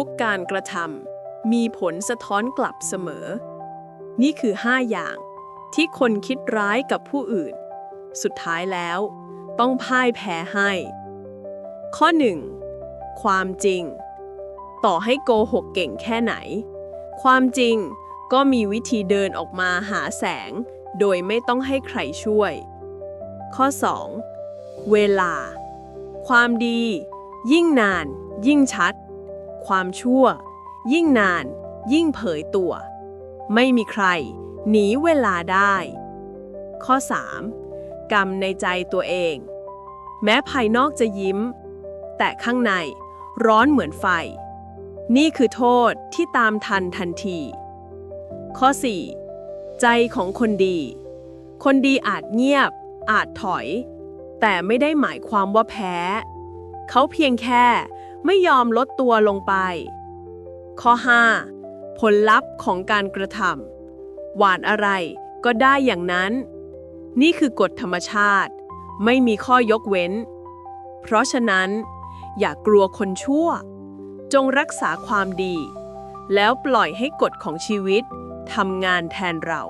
ทุกการกระทำมีผลสะท้อนกลับเสมอ นี่คือ 5 อย่างที่คนคิดร้ายกับผู้อื่น สุดท้ายแล้ว ต้องพ่ายแพ้ให้ ข้อ 1. ความจริง ต่อให้โกหกเก่งแค่ไหน ความจริงก็มีวิธีเดินออกมาหาแสง โดยไม่ต้องให้ใครช่วย ข้อ 2. เวลา ความดี ยิ่งนาน ยิ่งชัด ความชั่ว ยิ่งนาน ยิ่งเผยตัว ไม่มีใคร หนีเวลาได้ ข้อ 3. กรรมในใจตัวเอง แม้ภายนอกจะยิ้ม แต่ข้างในร้อนเหมือนไฟ นี่คือโทษที่ตามทันทันที ข้อ 4. ใจของคนดี คนดีอาจเงียบ อาจถอย แต่ไม่ได้หมายความว่าแพ้ เขาเพียงแค่ ไม่ยอมลดตัวลงไป ข้อ 5. ผลลัพธ์ของการกระทำหวานอะไรก็ได้อย่างนั้น นี่คือกฎธรรมชาติ ไม่มีข้อยกเว้น เพราะฉะนั้น อย่ากลัวคนชั่ว จงรักษาความดี แล้วปล่อยให้กฎของชีวิตทำงานแทนเรา